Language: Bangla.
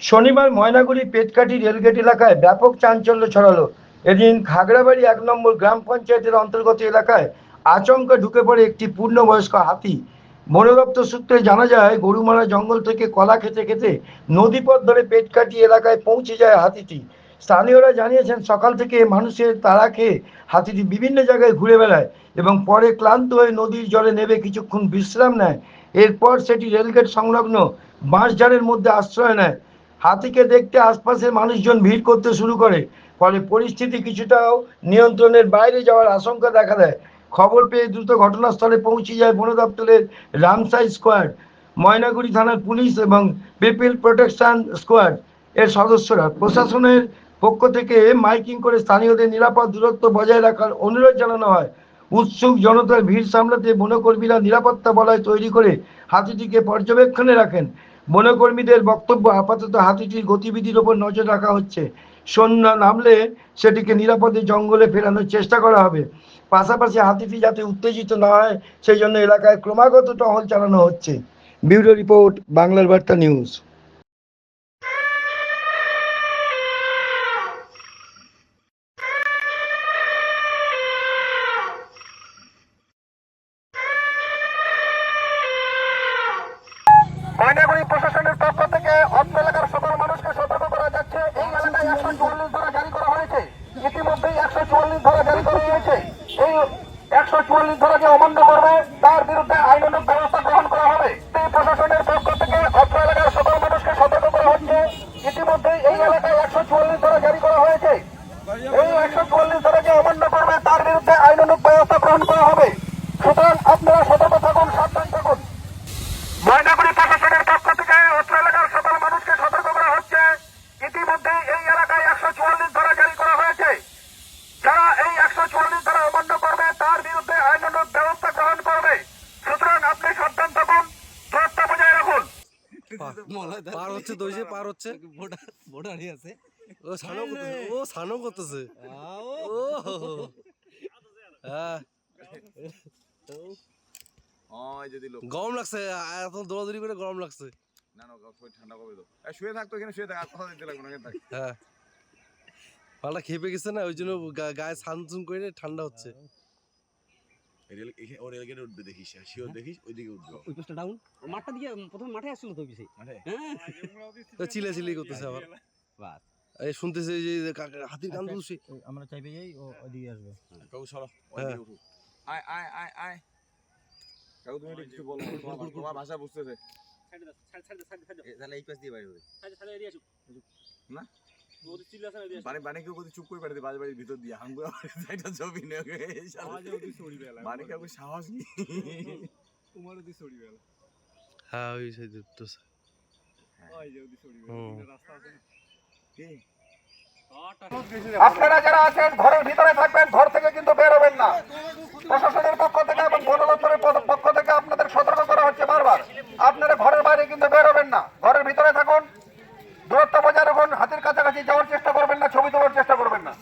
শনিবার ময়নাগুড়ি পেটকাটি রেলগেট এলাকায় ব্যাপক চাঞ্চল্য ছড়ালো। এদিন খাগড়াবাড়ি এক নম্বর গ্রাম পঞ্চায়েতের অন্তর্গত এলাকায় আচমকা ঢুকে পড়ে একটি পূর্ণবয়স্ক হাতি। বন দপ্তর সূত্রে জানা যায়, গরুমারা জঙ্গল থেকে কলা খেতে খেতে নদীপথ ধরে পেটকাটি এলাকায় পৌঁছে যায় হাতিটি। স্থানীয়রা জানিয়েছেন, সকাল থেকে মানুষের তাড়া খেয়ে হাতিটি বিভিন্ন জায়গায় ঘুরে বেড়ায় এবং পরে ক্লান্ত হয়ে নদীর জলে নেমে কিছুক্ষণ বিশ্রাম নেয়। এরপর সেটি রেলগেট সংলগ্ন বাঁশঝাড়ের মধ্যে আশ্রয় নেয়। হাতিকে দেখতে আশপাশের মানুষজন ভিড় করতে শুরু করে, ফলে পরিস্থিতি কিছুটাও নিয়ন্ত্রণের বাইরে যাওয়ার আশঙ্কা দেখা দেয়। খবর পেয়ে দ্রুত ঘটনাস্থলে পৌঁছে যায় বন দপ্তরের রামসাই স্কোয়াড, ময়নাগুড়ি থানার পুলিশ এবং পিপিল প্রোটেকশন স্কোয়াড এর সদস্যরা। প্রশাসনের পক্ষ থেকে মাইকিং করে স্থানীয়দের নিরাপদ দূরত্ব বজায় রাখার অনুরোধ জানানো হয়। উৎসুক জনতার ভিড় সামলাতে বনকর্মীরা নিরাপত্তা বলয় তৈরি করে হাতিটিকে পর্যবেক্ষণে রাখেন। বনকর্মীদের বক্তব্য, আপাতত হাতিটির গতিবিধির ওপর নজর রাখা হচ্ছে। সন্ধ্যা নামলে সেটিকে নিরাপদে জঙ্গলে ফেরানোর চেষ্টা করা হবে। পাশাপাশি হাতিটি যাতে উত্তেজিত না হয়, সেই জন্য এলাকায় ক্রমাগত টহল চালানো হচ্ছে। ব্যুরো রিপোর্ট, বাংলার বার্তা নিউজ। ময়নাগুড়ি প্রশাসনের পক্ষ থেকে অত্র এলাকার সকল মানুষকে সতর্ক করা যাচ্ছে। এই এলাকায় একশো চুয়াল্লিশ ধারা জারি করা হয়েছে। ইতিমধ্যেই একশো চুয়াল্লিশ ধারা জারি করা হয়েছে। এই একশো চুয়াল্লিশ ধারাকে অমান্য করবে তার বিরুদ্ধে আইনানুগ ব্যবস্থা গ্রহণ করা হবে এই প্রশাসনের পক্ষ থেকে অত্র এলাকার সকল মানুষকে সতর্ক করা হচ্ছে ইতিমধ্যেই এই এলাকায় একশো চুয়াল্লিশ ধারা জারি করা হয়েছে এই একশো চুয়াল্লিশ ধারা যে অমান্য করবে তার বিরুদ্ধে আইনানুগ ব্যবস্থা গ্রহণ করা হবে সুতরাং আপনারা সতর্ক থাকুন সাবধান থাকুন ময়নাগুড়ি প্রশাসনের পক্ষ থেকে অত্র এলাকার সকল মানুষকে সতর্ক করা হচ্ছে ইতিমধ্যে এই এলাকায় একশো চুয়াল্লিশ ধারা জারি করা হয়েছে যারা এই একশো চুয়াল্লিশ ধারা অমান্য করবে তার বিরুদ্ধে আইনানুগ ব্যবস্থা গ্রহণ করবে সুতরাং আপনি সাবধান থাকুন দূরত্ব বজায় রাখুন পার হচ্ছে দইছে পার হচ্ছে। ভোটারই আছে। ও সানো করতেছে ও সানো করতেছে। ও হ্যাঁ। যদি লোক গরম লাগছে এত দৌড়াদৌড়ি করে গরম লাগছে। না না ঠান্ডা করবে তো শুয়ে থাকতো এখানে শুয়ে থাক আর কথা দিতে লাগবে না হ্যাঁ। পাল্টা খেপে গেছে না ওই জন্য গায়ে সুন করে ঠান্ডা হচ্ছে। রেল ও রেলগেটে উঠবে দেখিস শিওর দেখিস ওইদিকে উঠবে। ওই পোস্টটা ডাউন মাঠটা দিয়ে প্রথমে মাঠে আসছিল তো বেশি ও চিলে চিলি করতেছে আবার। বাস। এই শুনতেছে যে কা- কা- হাতির কান তুলছে আমরা চাইবে যাই ও ওদিকে আসবে। কাকু সরো। ওইদিকে উঠো। আয় আয় আয় আয়। কাকু তুমি কিছু বলো তোমার- তোমার ভাষা বুঝতেছে? তাহলে এই পাশ দিয়ে বাইরে হবে। না? আপনারা যারা আছেন ঘরের ভিতরে থাকবেন ঘর থেকে কিন্তু বেরোবেন না। প্রশাসনের পক্ষ থেকে এবং বন দপ্তরের পক্ষ থেকে আপনাদের সতর্ক করা হচ্ছে বারবার। আপনারা ঘরের বাইরে কিন্তু বেরোবেন না। ঘরের ভিতরে থাকুন। কাছাকাছি যাওয়ার চেষ্টা করবেন না ছবি তোলার চেষ্টা করবেন না।